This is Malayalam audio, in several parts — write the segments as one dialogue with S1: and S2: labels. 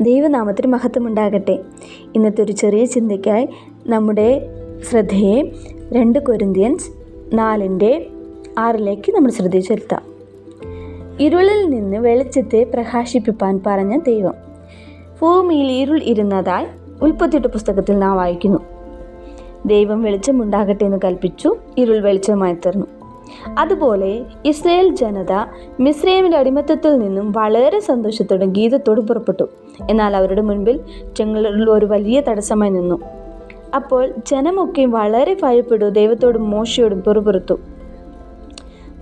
S1: ദൈവനാമത്തിന് മഹത്വമുണ്ടാകട്ടെ. ഇന്നത്തെ ഒരു ചെറിയ ചിന്തയ്ക്കായി നമ്മുടെ ശ്രദ്ധയെ രണ്ട് കൊരിന്ത്യൻസ് നാലിന്റെ ആറിലേക്ക് നമ്മൾ ശ്രദ്ധ ചെലുത്താം. ഇരുളിൽ നിന്ന് വെളിച്ചത്തെ പ്രകാശിപ്പിപ്പാൻ പറഞ്ഞ ദൈവം ഭൂമിയിൽ ഇരുൾ ഇരുന്നതായി ഉൽപ്പത്തിയുടെ പുസ്തകത്തിൽ നാം വായിക്കുന്നു. ദൈവം വെളിച്ചമുണ്ടാകട്ടെ എന്ന് കൽപ്പിച്ചു ഇരുൾ വെളിച്ചമായി തീർന്നു. അതുപോലെ ഇസ്രയേൽ ജനത മിസ്രൈമിന്റെ അടിമത്തത്തിൽ നിന്നും വളരെ സന്തോഷത്തോടും ഗീതത്തോടും പുറപ്പെട്ടു. എന്നാൽ അവരുടെ മുൻപിൽ ചെങ്ങളിൽ ഒരു വലിയ തടസ്സമായി നിന്നു. അപ്പോൾ ജനമൊക്കെ വളരെ ഭയപ്പെട്ടു ദൈവത്തോടും മോശയോടും പുറപ്പെടുത്തു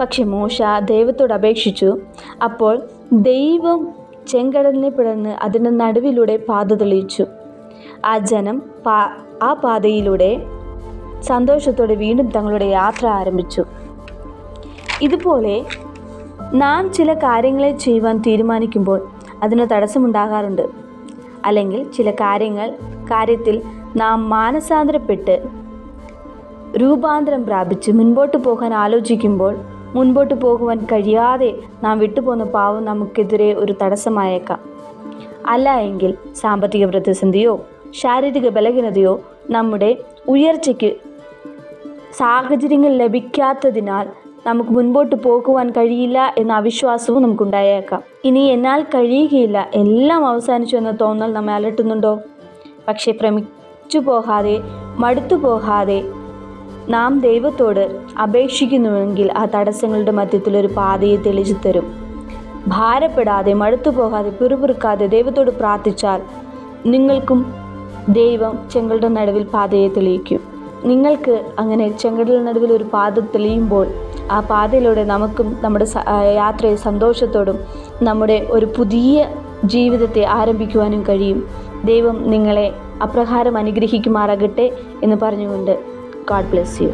S1: പക്ഷെ മോശ ദൈവത്തോട് അപേക്ഷിച്ചു. അപ്പോൾ ദൈവം ചെങ്കടലിനെ പിളർന്ന് അതിന്റെ നടുവിലൂടെ പാത തെളിയിച്ചു. ആ ജനം പാ ആ പാതയിലൂടെ സന്തോഷത്തോടെ വീണ്ടും തങ്ങളുടെ യാത്ര ആരംഭിച്ചു. ഇതുപോലെ നാം ചില കാര്യങ്ങളെ ചെയ്യുവാൻ തീരുമാനിക്കുമ്പോൾ അതിന് തടസ്സമുണ്ടാകാറുണ്ട്. അല്ലെങ്കിൽ ചില കാര്യങ്ങൾ കാര്യത്തിൽ നാം മാനസാന്തരപ്പെട്ട് രൂപാന്തരം പ്രാപിച്ച് മുൻപോട്ട് പോകാൻ ആലോചിക്കുമ്പോൾ മുൻപോട്ട് പോകുവാൻ കഴിയാതെ നാം വിട്ടുപോകുന്ന പാവം നമുക്കെതിരെ ഒരു തടസ്സമായേക്കാം. അല്ല എങ്കിൽ സാമ്പത്തിക പ്രതിസന്ധിയോ ശാരീരിക ബലഹീനതയോ നമ്മുടെ ഉയർച്ചയ്ക്ക് സാഹചര്യങ്ങൾ ലഭിക്കാത്തതിനാൽ നമുക്ക് മുൻപോട്ട് പോകുവാൻ കഴിയില്ല എന്ന അവിശ്വാസവും നമുക്കുണ്ടായേക്കാം. ഇനി എന്നാൽ കഴിയുകയില്ല. എല്ലാം അവസാനിച്ചു എന്ന തോന്നൽ നമ്മെ അലട്ടുന്നുണ്ടോ? പക്ഷേ ഭ്രമിച്ചു പോകാതെ മടുത്തു പോകാതെ നാം ദൈവത്തോട് അപേക്ഷിക്കുന്നുവെങ്കിൽ ആ തടസ്സങ്ങളുടെ മധ്യത്തിൽ ഒരു പാതയെ തെളിച്ചു തരും. ഭാരപ്പെടാതെ മടുത്തു പോകാതെ പിറുപിറുക്കാതെ ദൈവത്തോട് പ്രാർത്ഥിച്ചാൽ നിങ്ങൾക്കും ദൈവം ചെങ്കളുടെ നടുവിൽ പാതയെ തെളിയിക്കും. നിങ്ങൾക്ക് അങ്ങനെ ചെങ്കടൽ നടുവിൽ ഒരു പാത തെളിയുമ്പോൾ ആ പാതയിലൂടെ നമുക്കും നമ്മുടെ യാത്രയെ സന്തോഷത്തോടും നമ്മുടെ ഒരു പുതിയ ജീവിതത്തെ ആരംഭിക്കുവാനും കഴിയും. ദൈവം നിങ്ങളെ അപ്രകാരം അനുഗ്രഹിക്കുമാറാകട്ടെ എന്ന് പറഞ്ഞുകൊണ്ട് ഗാഡ് ബ്ലെസ് യു